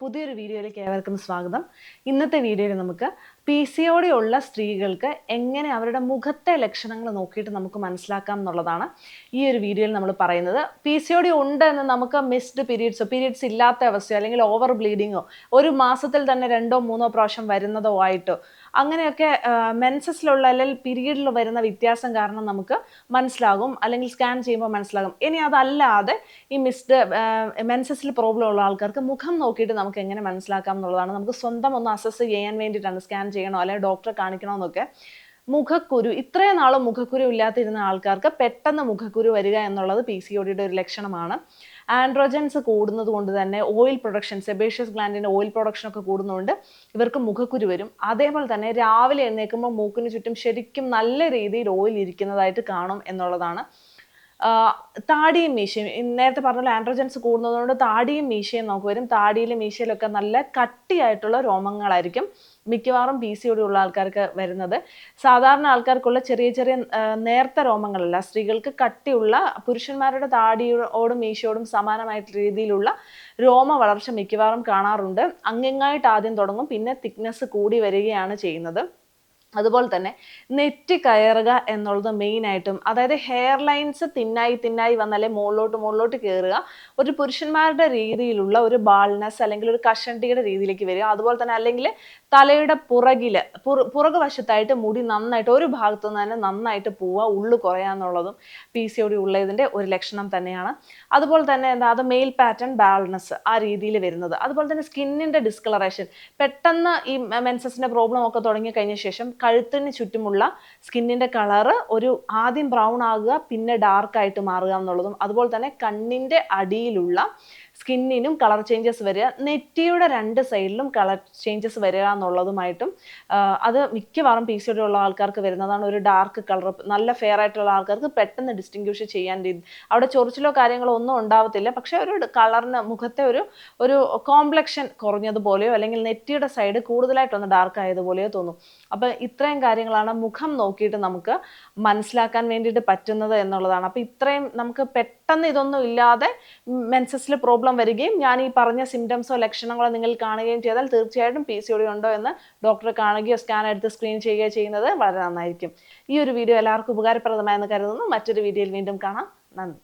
പുതിയൊരു വീഡിയോയിലേക്ക് ഏവർക്കും സ്വാഗതം. ഇന്നത്തെ വീഡിയോയിൽ നമുക്ക് പി സി ഒ ഡി ഉള്ള സ്ത്രീകൾക്ക് എങ്ങനെ അവരുടെ മുഖത്തെ ലക്ഷണങ്ങൾ നോക്കിയിട്ട് നമുക്ക് മനസ്സിലാക്കാം എന്നുള്ളതാണ് ഈ ഒരു വീഡിയോയിൽ നമ്മൾ പറയുന്നത്. പി സി ഒ ഡി ഉണ്ട് എന്ന് നമുക്ക് മിസ്ഡ് പീരീഡ്സോ പീരീഡ്സ് ഇല്ലാത്ത അവസ്ഥയോ അല്ലെങ്കിൽ ഓവർ ബ്ലീഡിങ്ങോ ഒരു മാസത്തിൽ തന്നെ രണ്ടോ മൂന്നോ പ്രാവശ്യം വരുന്നതോ ആയിട്ടോ അങ്ങനെയൊക്കെ മെൻസസിലുള്ള അല്ലെങ്കിൽ പീരീഡിൽ വരുന്ന വ്യത്യാസം കാരണം നമുക്ക് മനസ്സിലാകും അല്ലെങ്കിൽ സ്കാൻ ചെയ്യുമ്പോൾ മനസ്സിലാകും. ഇനി അതല്ലാതെ ഈ മിസ്ഡ് മെൻസസിൽ പ്രോബ്ലം ഉള്ള ആൾക്കാർക്ക് മുഖം നോക്കിയിട്ട് നമുക്ക് എങ്ങനെ മനസ്സിലാക്കാം എന്നുള്ളതാണ്. നമുക്ക് സ്വന്തം ഒന്ന് അസസ് ചെയ്യാൻ വേണ്ടിയിട്ടാണ് സ്കാൻ ചെയ്യണോ അല്ലെങ്കിൽ ഡോക്ടറെ കാണിക്കണോ എന്നൊക്കെ. മുഖക്കുരു ഇത്രയും നാളും മുഖക്കുരു ഇല്ലാതിരുന്ന ആൾക്കാർക്ക് പെട്ടെന്ന് മുഖക്കുരു വരിക എന്നുള്ളത് പി സി ഒടിയുടെ ഒരു ലക്ഷണമാണ്. ആൻഡ്രോജൻസ് കൂടുന്നത് കൊണ്ട് തന്നെ ഓയിൽ പ്രൊഡക്ഷൻ സെബേഷ്യസ് ഗ്ലാൻഡിന്റെ ഓയിൽ പ്രൊഡക്ഷൻ ഒക്കെ കൂടുന്നതുകൊണ്ട് ഇവർക്ക് മുഖക്കുരു വരും. അതേപോലെ തന്നെ രാവിലെ എഴുന്നേൽക്കുമ്പോൾ മൂക്കിന് ചുറ്റും ശരിക്കും നല്ല രീതിയിൽ ഓയിൽ ഇരിക്കുന്നതായിട്ട് കാണും എന്നുള്ളതാണ് താടിയും മീശയും. നേരത്തെ പറഞ്ഞ ആൻഡ്രോജൻസ് കൂടുന്നതുകൊണ്ട് താടിയും മീശയും നമുക്ക് വരും. താടിയിലും മീശയിലൊക്കെ നല്ല കട്ടിയായിട്ടുള്ള രോമങ്ങളായിരിക്കും മിക്കവാറും പി സി ഉള്ള ആൾക്കാർക്ക് വരുന്നത്. സാധാരണ ആൾക്കാർക്കുള്ള ചെറിയ ചെറിയ നേർത്ത രോമങ്ങളല്ല. സ്ത്രീകൾക്ക് കട്ടിയുള്ള പുരുഷന്മാരുടെ താടിയോടും മീശയോടും സമാനമായിട്ടുള്ള രീതിയിലുള്ള രോമ വളർച്ച മിക്കവാറും കാണാറുണ്ട്. അങ്ങിങ്ങായിട്ട് ആദ്യം തുടങ്ങും. പിന്നെ തിക്നെസ് കൂടി വരികയാണ് ചെയ്യുന്നത്. അതുപോലെ തന്നെ നെറ്റ് കയറുക എന്നുള്ളത് മെയിൻ മെയിനായിട്ടും അതായത് ഹെയർ ലൈൻസ് തിന്നായി തിന്നായി വന്നാലേ മുകളിലോട്ട് മുകളിലോട്ട് കയറുക ഒരു പുരുഷന്മാരുടെ രീതിയിലുള്ള ഒരു ബാൾനെസ് അല്ലെങ്കിൽ ഒരു കഷണ്ടിയുടെ രീതിയിലേക്ക് വരിക അതുപോലെ തന്നെ അല്ലെങ്കിൽ തലയുടെ പുറകിൽ പുറ പുറകു വശത്തായിട്ട് മുടി നന്നായിട്ട് ഒരു ഭാഗത്തു നിന്ന് തന്നെ നന്നായിട്ട് പോവുക ഉള്ളു കുറയാന്നുള്ളതും പി സി ഒടി ഉള്ളതിന്റെ ഒരു ലക്ഷണം തന്നെയാണ്. അതുപോലെ തന്നെ എന്താ അത് മെയിൽ പാറ്റേൺ ബാൾനെസ് ആ രീതിയിൽ വരുന്നത്. അതുപോലെ തന്നെ സ്കിന്നിന്റെ ഡിസ്കളറേഷൻ പെട്ടെന്ന് ഈ മെൻസസിന്റെ പ്രോബ്ലം ഒക്കെ തുടങ്ങി കഴിഞ്ഞ ശേഷം കഴുത്തിന് ചുറ്റുമുള്ള സ്കിന്നിന്റെ കളറ് ഒരു ആദ്യം ബ്രൗൺ ആകുക പിന്നെ ഡാർക്ക് ആയിട്ട് മാറുക എന്നുള്ളതും അതുപോലെ തന്നെ കണ്ണിന്റെ അടിയിലുള്ള സ്കിന്നിനും കളർ ചേഞ്ചസ് വരിക നെറ്റിയുടെ രണ്ട് സൈഡിലും കളർ ചേഞ്ചസ് വരിക എന്നുള്ളതുമായിട്ടും അത് മിക്കവാറും പി സി ഉള്ള ആൾക്കാർക്ക് വരുന്നതാണ്. ഒരു ഡാർക്ക് കളർ നല്ല ഫെയർ ആയിട്ടുള്ള ആൾക്കാർക്ക് പെട്ടെന്ന് ഡിസ്റ്റിങ്ക്വിഷ് ചെയ്യാൻ രീതി. അവിടെ ചൊറിച്ചിലോ കാര്യങ്ങളോ ഒന്നും ഉണ്ടാവത്തില്ല. പക്ഷെ ഒരു കളറിന് മുഖത്തെ ഒരു ഒരു കോംപ്ലക്ഷൻ കുറഞ്ഞതുപോലെയോ അല്ലെങ്കിൽ നെറ്റിയുടെ സൈഡ് കൂടുതലായിട്ടൊന്ന് ഡാർക്ക് ആയതുപോലെയോ തോന്നും. അപ്പോൾ ഇത്രയും കാര്യങ്ങളാണ് മുഖം നോക്കിയിട്ട് നമുക്ക് മനസ്സിലാക്കാൻ വേണ്ടിയിട്ട് പറ്റുന്നത് എന്നുള്ളതാണ്. അപ്പോൾ ഇത്രയും നമുക്ക് പെട്ടെന്ന് ഇതൊന്നും ഇല്ലാതെ മെൻസസിൽ പ്രോബ്ലം വരികയും ഞാൻ ഈ പറഞ്ഞ സിംറ്റംസോ ലക്ഷണങ്ങളോ നിങ്ങൾ കാണുകയും ചെയ്താൽ തീർച്ചയായിട്ടും പി സി ഒ ഡി ഉണ്ടോ എന്ന് ഡോക്ടറെ കാണുകയോ സ്കാൻ എടുത്ത് സ്ക്രീൻ ചെയ്യുകയോ ചെയ്യുന്നത് വളരെ നന്നായിരിക്കും. ഈ ഒരു വീഡിയോ എല്ലാവർക്കും ഉപകാരപ്രദമായെന്ന് കരുതുന്നു. മറ്റൊരു വീഡിയോയിൽ വീണ്ടും കാണാം. നന്ദി.